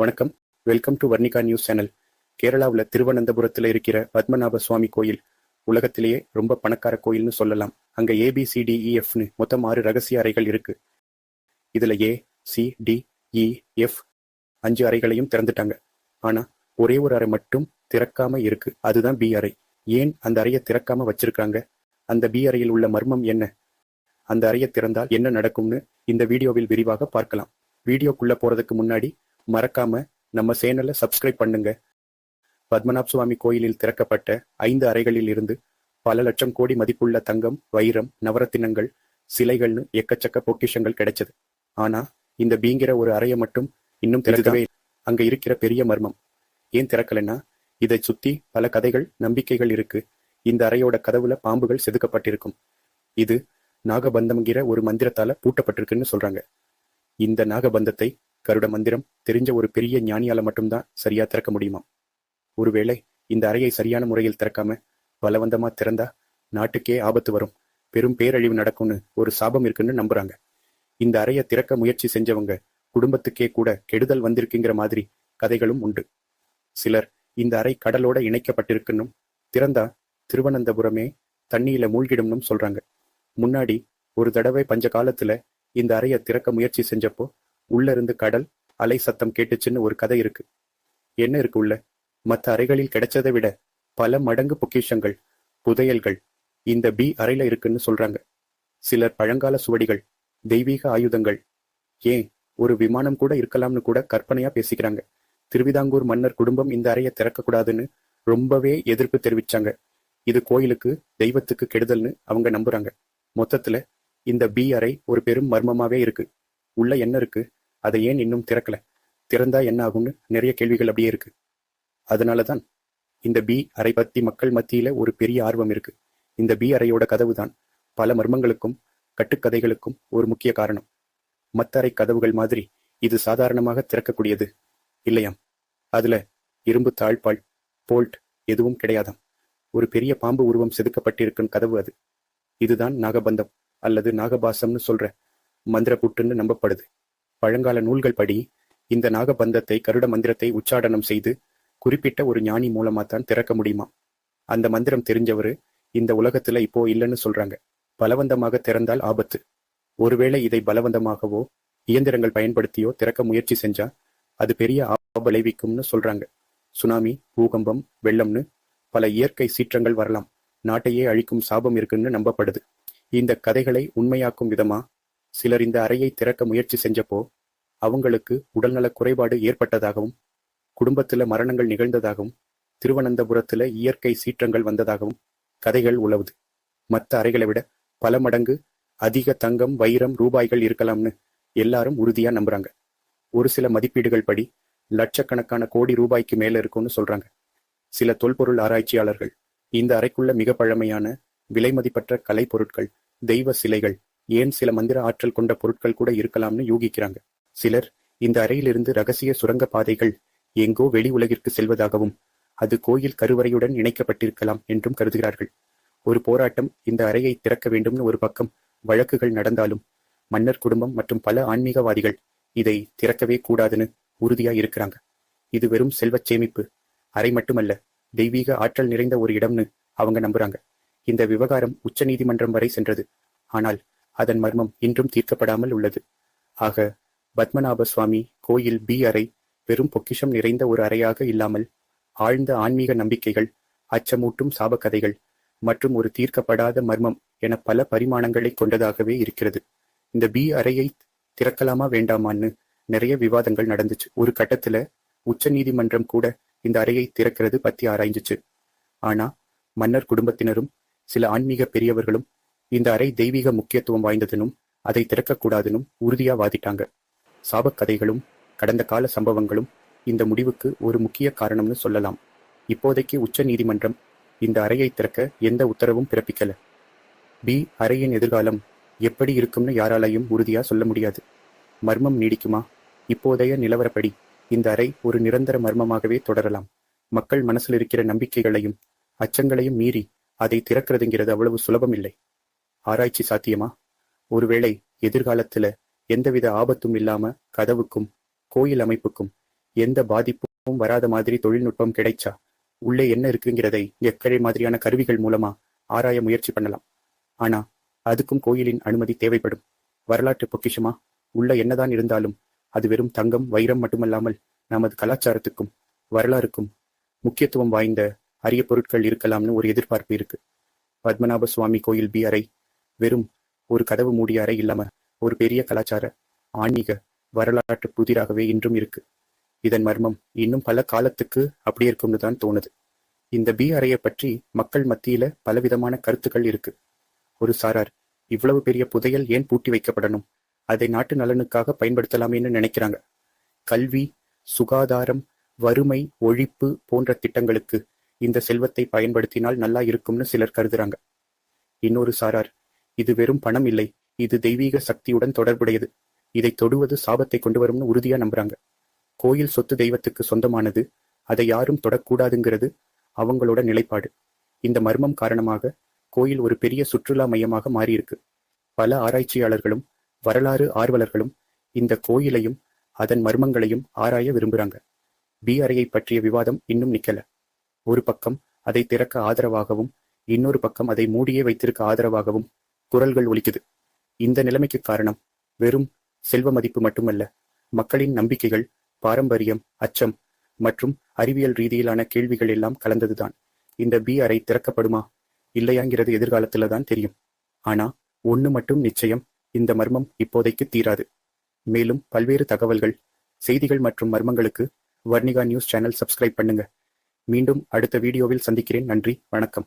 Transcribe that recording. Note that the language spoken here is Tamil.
வணக்கம். Welcome to Varnika news channel கேரளாவில் திருவனந்தபுரத்தில் இருக்கிற பத்மநாப சுவாமி கோயில் உலகத்திலேயே ரொம்ப பணக்கார கோயில்னு சொல்லலாம். அங்கே ஏபிசிடிஇஎஃப்னு மொத்தம் ஆறு ரகசிய அறைகள் இருக்கு. இதில் A C D E F அஞ்சு அறைகளையும் திறந்துட்டாங்க. ஆனால் ஒரே ஒரு அறை மட்டும் திறக்காம இருக்கு. அதுதான் பி அறை. ஏன் அந்த அறையை திறக்காம வச்சிருக்காங்க? அந்த பி அறையில் உள்ள மர்மம் என்ன? அந்த அறையை திறந்தால் என்ன நடக்கும்னு இந்த வீடியோவில் விரிவாக பார்க்கலாம். வீடியோக்குள்ள போறதுக்கு முன்னாடி மறக்காம நம்ம சேனலை சப்ஸ்கிரைப் பண்ணுங்க. பத்மநாப சுவாமி கோயிலில் திறக்கப்பட்ட ஐந்து அறைகளில் இருந்து பல லட்சம் கோடி மதிப்புள்ள தங்கம் வைரம் நவரத்தினங்கள் சிலைகள்னு எக்கச்சக்க பொக்கிஷங்கள் கிடைச்சது. ஆனா இந்த பீங்கிற ஒரு அறையை மட்டும் இன்னும் திறக்கவே. அங்க இருக்கிற பெரிய மர்மம். ஏன் திறக்கலைன்னா இதை சுத்தி பல கதைகள் நம்பிக்கைகள் இருக்கு. இந்த அறையோட கதவுல பாம்புகள் செதுக்கப்பட்டிருக்கும். இது நாகபந்தம்ங்கிற ஒரு மந்திரத்தால பூட்டப்பட்டிருக்குன்னு சொல்றாங்க. இந்த நாகபந்தத்தை கருட மந்திரம் தெரிஞ்ச ஒரு பெரிய ஞானியால மட்டும்தான் சரியா திறக்க முடியுமா? ஒருவேளை இந்த அறையை சரியான முறையில் திறக்காம பலவந்தமா திறந்தா நாட்டுக்கே ஆபத்து வரும். பெரும் பேரழிவு நடக்கும்னு ஒரு சாபம் இருக்குன்னு நம்புறாங்க. இந்த அறையை திறக்க முயற்சி செஞ்சவங்க குடும்பத்துக்கே கூட கெடுதல் வந்திருக்குங்கிற மாதிரி கதைகளும் உண்டு. சிலர் இந்த அறை கடலோட இணைக்கப்பட்டிருக்குன்னும் திறந்தா திருவனந்தபுரமே தண்ணியில மூழ்கிடும்னும் சொல்றாங்க. முன்னாடி ஒரு தடவை பஞ்ச காலத்துல இந்த அறையை திறக்க முயற்சி செஞ்சப்போ உள்ள இருந்து கடல் அலை சத்தம் கேட்டுச்சுன்னு ஒரு கதை இருக்கு. என்ன இருக்கு உள்ள? மற்ற அறைகளில் கிடைச்சதை விட பல மடங்கு பொக்கிஷங்கள் புதையல்கள் இந்த பி அறையில இருக்குன்னு சொல்றாங்க. சிலர் பழங்கால சுவடிகள் தெய்வீக ஆயுதங்கள் ஏன் ஒரு விமானம் கூட இருக்கலாம்னு கூட கற்பனையா பேசிக்கிறாங்க. திருவிதாங்கூர் மன்னர் குடும்பம் இந்த அறையை திறக்கக்கூடாதுன்னு ரொம்பவே எதிர்ப்பு தெரிவிச்சாங்க. இது கோயிலுக்கு தெய்வத்துக்கு கெடுதல்னு அவங்க நம்புறாங்க. மொத்தத்துல இந்த பி அறை ஒரு பெரும் மர்மமாவே இருக்கு. உள்ள என்ன இருக்கு? அதை ஏன் இன்னும் திறக்கல? திறந்தா என்ன ஆகும்னு நிறைய கேள்விகள் அப்படியே இருக்கு. அதனால தான் இந்த பி அறை பத்தி மக்கள் மத்தியில ஒரு பெரிய ஆர்வம் இருக்கு. இந்த பி அறையோட கதவு தான் பல மர்மங்களுக்கும் கட்டுக்கதைகளுக்கும் ஒரு முக்கிய காரணம். மத்தறை கதவுகள் மாதிரி இது சாதாரணமாக திறக்கக்கூடியது இல்லையாம்? அதுல இரும்பு தாழ்பால் போல்ட் எதுவும் கிடையாதாம்? ஒரு பெரிய பாம்பு உருவம் செதுக்கப்பட்டிருக்கும் கதவு அது. இதுதான் நாகபந்தம் அல்லது நாகபாசம்னு சொல்ற மந்திரபுற்றுன்னு நம்பப்படுது. பழங்கால நூல்கள் படி இந்த நாகபந்தத்தை கருட மந்திரத்தை உச்சாடனம் செய்து குறிப்பிட்ட ஒரு ஞானி மூலமா தான் திறக்க முடியுமா? அந்த மந்திரம் தெரிஞ்சவரு இந்த உலகத்துல இப்போ இல்லைன்னு சொல்றாங்க. பலவந்தமாக திறந்தால் ஆபத்து. ஒருவேளை இதை பலவந்தமாகவோ இயந்திரங்கள் பயன்படுத்தியோ திறக்க முயற்சி செஞ்சா அது பெரிய ஆப விளைவிக்கும்னு சொல்றாங்க. சுனாமி பூகம்பம் வெள்ளம்னு பல இயற்கை சீற்றங்கள் வரலாம். நாட்டையே அழிக்கும் சாபம் இருக்குன்னு நம்பப்படுது. இந்த கதைகளை உண்மையாக்கும் விதமா சிலர் இந்த அறையை திறக்க முயற்சி செஞ்சப்போ அவங்களுக்கு உடல்நலக் குறைபாடு ஏற்பட்டதாகவும் குடும்பத்துல மரணங்கள் நிகழ்ந்ததாகவும் திருவனந்தபுரத்துல இயற்கை சீற்றங்கள் வந்ததாகவும் கதைகள் உழவுது மத்த அறைகளை விட பல மடங்கு அதிக தங்கம் வைரம் ரூபாய்கள் இருக்கலாம்னு எல்லாரும் உறுதியா நம்புறாங்க. ஒரு சில மதிப்பீடுகள் படி லட்சக்கணக்கான கோடி ரூபாய்க்கு மேல இருக்கும்னு சொல்றாங்க. சில தொல்பொருள் ஆராய்ச்சியாளர்கள் இந்த அறைக்குள்ள மிக பழமையான விலைமதிப்பற்ற கலை பொருட்கள் தெய்வ சிலைகள் ஏன் சில மந்திர ஆற்றல் கொண்ட பொருட்கள் கூட இருக்கலாம்னு யூகிக்கிறாங்க. சிலர் இந்த அறையிலிருந்து ரகசிய சுரங்க பாதைகள் எங்கோ வெளி உலகிற்கு செல்வதாகவும் அது கோயில் கருவறையுடன் இணைக்கப்பட்டிருக்கலாம் என்றும் கருதுகிறார்கள். ஒரு போராட்டம் இந்த அறையை திறக்க வேண்டும்னு ஒரு பக்கம் வழக்குகள் நடந்தாலும் மன்னர் குடும்பம் மற்றும் பல ஆன்மீகவாதிகள் இதை திறக்கவே கூடாதுன்னு உறுதியா இருக்கிறாங்க. இது வெறும் செல்வச் சேமிப்பு அறை மட்டுமல்ல தெய்வீக ஆற்றல் நிறைந்த ஒரு இடம்னு அவங்க நம்புறாங்க. இந்த விவகாரம் உச்ச நீதிமன்றம் வரை சென்றது. ஆனால் அதன் மர்மம் இன்றும் தீர்க்கப்படாமல் உள்ளது. ஆக பத்மநாப சுவாமி கோயில் பி அறை வெறும் பொக்கிஷம் நிறைந்த ஒரு அறையாக இல்லாமல் ஆழ்ந்த ஆன்மீக நம்பிக்கைகள் அச்சமூட்டும் சாபக்கதைகள் மற்றும் ஒரு தீர்க்கப்படாத மர்மம் என பல பரிமாணங்களை கொண்டதாகவே இருக்கிறது. இந்த பி அறையை திறக்கலாமா வேண்டாமான்னு நிறைய விவாதங்கள் நடந்துச்சு. ஒரு கட்டத்துல உச்ச நீதிமன்றம் கூட இந்த அறையை திறக்கிறது பத்தி ஆராய்ஞ்சிச்சு. ஆனா மன்னர் குடும்பத்தினரும் சில ஆன்மீக பெரியவர்களும் இந்த அறை தெய்வீக முக்கியத்துவம் வாய்ந்ததுனும் அதை திறக்கக்கூடாதுனும் உறுதியா வாதிட்டாங்க சாபக்கதைகளும் கடந்த கால சம்பவங்களும் இந்த முடிவுக்கு ஒரு முக்கிய காரணம்னு சொல்லலாம். இப்போதைக்கு உச்ச நீதிமன்றம் இந்த அறையை திறக்க எந்த உத்தரவும் பிறப்பிக்கல. பி அறையின் எதிர்காலம் எப்படி இருக்கும்னு யாராலையும் உறுதியா சொல்ல முடியாது. மர்மம் நீடிக்குமா? இப்போதைய நிலவரப்படி இந்த அறை ஒரு நிரந்தர மர்மமாகவே தொடரலாம். மக்கள் மனசில் இருக்கிற நம்பிக்கைகளையும் அச்சங்களையும் மீறி அதை திறக்கிறதுங்கிறது அவ்வளவு சுலபம் இல்லை ஆராய்ச்சி சாத்தியமா? ஒருவேளை எதிர்காலத்துல எந்தவித ஆபத்தும் இல்லாம கதவுக்கும் கோயில் அமைப்புக்கும் எந்த பாதிப்பும் வராத மாதிரி தொழில்நுட்பம் கிடைச்சா உள்ளே என்ன இருக்குங்கிறதை எக்கரை மாதிரியான கருவிகள் மூலமா ஆராய முயற்சி பண்ணலாம். ஆனா அதுக்கும் கோயிலின் அனுமதி தேவைப்படும். வரலாற்று பொக்கிஷமா? உள்ள என்னதான் இருந்தாலும் அது வெறும் தங்கம் வைரம் மட்டுமல்லாமல் நமது கலாச்சாரத்துக்கும் வரலாறுக்கும் முக்கியத்துவம் வாய்ந்த அரிய பொருட்கள் இருக்கலாம்னு ஒரு எதிர்பார்ப்பு இருக்கு. பத்மநாப சுவாமி கோயில் பி அறை வெறும் ஒரு கதவு மூடிய அறை இல்லாம ஒரு பெரிய கலாச்சார ஆன்மீக வரலாற்று புதிராகவே இன்றும் இருக்கு. இதன் மர்மம் இன்னும் பல காலத்துக்கு அப்படியே இருக்கும்னு தான் தோணுது. இந்த பி அறையை பற்றி மக்கள் மத்தியில பலவிதமான கருத்துக்கள் இருக்கு. ஒரு சாரார் இவ்வளவு பெரிய புதையல் ஏன் பூட்டி வைக்கப்படணும்? அதை நாட்டு நலனுக்காக பயன்படுத்தலாமேன்னு நினைக்கிறாங்க. கல்வி சுகாதாரம் வறுமை ஒழிப்பு போன்ற திட்டங்களுக்கு இந்த செல்வத்தை பயன்படுத்தினால் நல்லா இருக்கும்னு சிலர் கருதுறாங்க. இன்னொரு சாரார் இது வெறும் பணம் இல்லை. இது தெய்வீக சக்தியுடன் தொடர்புடையது. இதை தொடுவது சாபத்தை கொண்டு வரும்னு உறுதியா நம்புறாங்க. கோயில் சொத்து தெய்வத்துக்கு சொந்தமானது அதை யாரும் தொடக்கூடாதுங்கிறது அவங்களோட நிலைப்பாடு. இந்த மர்மம் காரணமாக கோயில் ஒரு பெரிய சுற்றுலா மையமாக மாறியிருக்கு. பல ஆராய்ச்சியாளர்களும் வரலாறு ஆர்வலர்களும் இந்த கோயிலையும் அதன் மர்மங்களையும் ஆராய விரும்புறாங்க. பி அறையை பற்றிய விவாதம் இன்னும் நிக்கல. ஒரு பக்கம் அதை திறக்க ஆதரவாகவும் இன்னொரு பக்கம் அதை மூடியே வைத்திருக்க ஆதரவாகவும் குரல்கள் ஒலிக்குது. இந்த நிலைமைக்கு காரணம் வெறும் செல்வ மதிப்பு மட்டுமல்ல மக்களின் நம்பிக்கைகள் பாரம்பரியம் அச்சம் மற்றும் அறிவியல் ரீதியிலான கேள்விகள் எல்லாம் கலந்ததுதான். இந்த பி அறை திறக்கப்படுமா? இல்லையாங்கிறது எதிர்காலத்துல தான் தெரியும். ஆனா ஒன்று மட்டும் நிச்சயம் இந்த மர்மம் இப்போதைக்கு தீராது. மேலும் பல்வேறு தகவல்கள் செய்திகள் மற்றும் மர்மங்களுக்கு வர்ணிகா நியூஸ் சேனல் சப்ஸ்கிரைப் பண்ணுங்க. மீண்டும் அடுத்த வீடியோவில் சந்திக்கிறேன். நன்றி வணக்கம்.